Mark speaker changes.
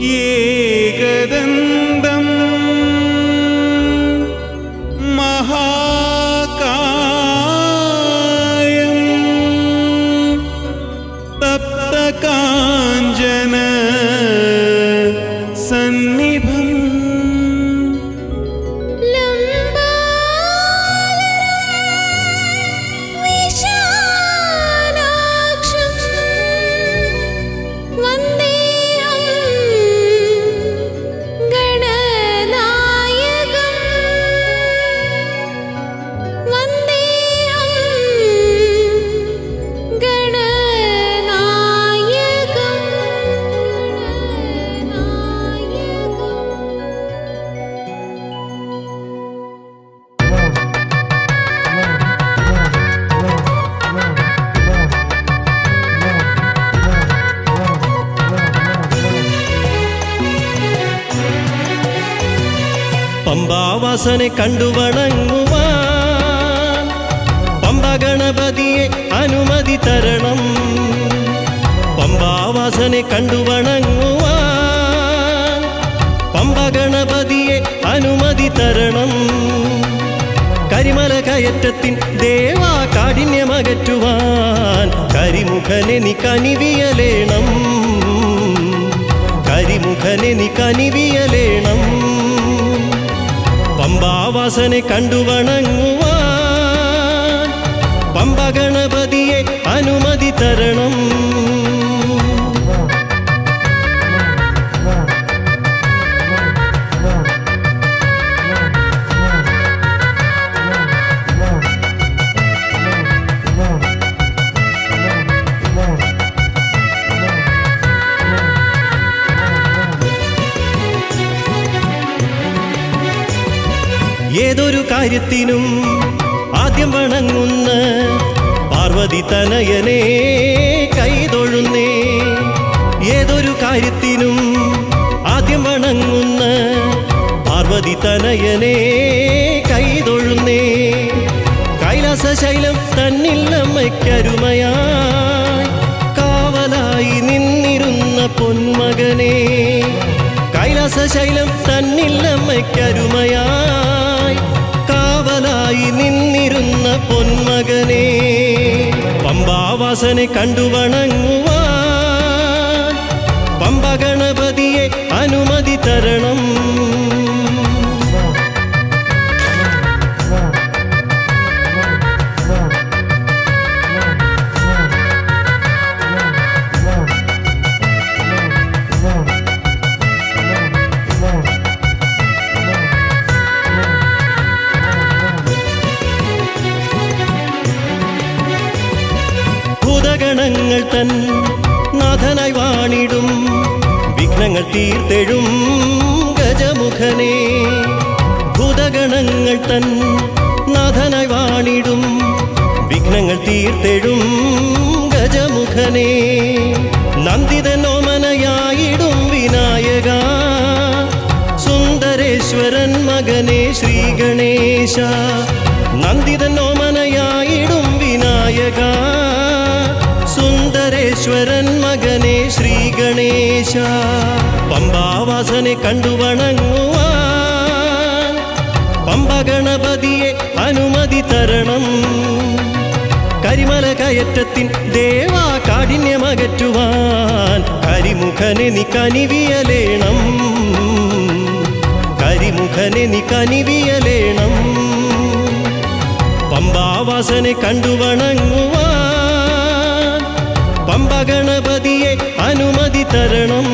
Speaker 1: 也。
Speaker 2: പമ്പാവാസനെ കണ്ടു വണങ്ങുവാൻ. പമ്പ ഗണപതിയെ അനുമതി തരണം. പമ്പാവാസനെ കണ്ടു വണങ്ങുവാൻ. പമ്പ ഗണപതിയെ അനുമതി തരണം. കരിമല കയറ്റത്തിൻ ദേവാ കാഠിന്യമകറ്റുവാൻ. കരിമുഖനെ നീ കനിവിയലേണം. കരിമുഖനെ നീ കനിവിയലേണം. പമ്പാവാസനെ കണ്ടു വണങ്ങുവാൻ പമ്പ ഗണപതിയെ അനുമതി തരണം. ഏതൊരു കാര്യത്തിനും ആദ്യം വണങ്ങുന്ന പാർവതി തനയനെ കൈതൊഴുന്നേ. ഏതൊരു കാര്യത്തിനും ആദ്യം വണങ്ങുന്ന പാർവതി തനയനെ കൈതൊഴുന്നേ. കൈലാസശൈലം തന്നില്ലമ്മയ്ക്കരുമയായി കാവലായി നിന്നിരുന്ന പൊന്മകനെ കൈലാസശൈലം തന്നില്ലമ്മയ്ക്കരുമയായി പൊന്മകനെ പമ്പാവാസനെ കണ്ടു വണങ്ങുവാൻ. പമ്പ ഗണപതിയെ അനുമതി തരണം. ഭൂതഗണങ്ങൾ തൻ നാഥനായി വാണിടും. വിഘ്നങ്ങൾ തീർത്തെഴും ഗജമുഖനെ. ഭൂതഗണങ്ങൾ തൻ നാഥനായി വാണിടും. വിഘ്നങ്ങൾ തീർത്തെഴും ഗജമുഖനെ. നന്ദിതനോമനയായിടും വിനായക. സുന്ദരേശ്വരൻ മകനെ ശ്രീ ഗണേശ. നന്ദിതനോമനയായിടും വിനായക. സുന്ദരേശ്വരൻ മകനെ ശ്രീ ഗണേശ. പമ്പാവാസനെ കണ്ടു വണങ്ങുവാൻ. പമ്പ ഗണപതിയെ അനുമതി തരണം. കരിമല കയറ്റത്തിൻ ദേവാ കാഠിന്യമകറ്റുവാൻ. കരിമുഖനെ നീ കനിവിയലേണം. കരിമുഖനെ നീ കനിവിയലേണം. പമ്പാവാസനെ കണ്ടു വണങ്ങുവാൻ. പമ്പ ഗണപതിയെ അനുമതി തരണം.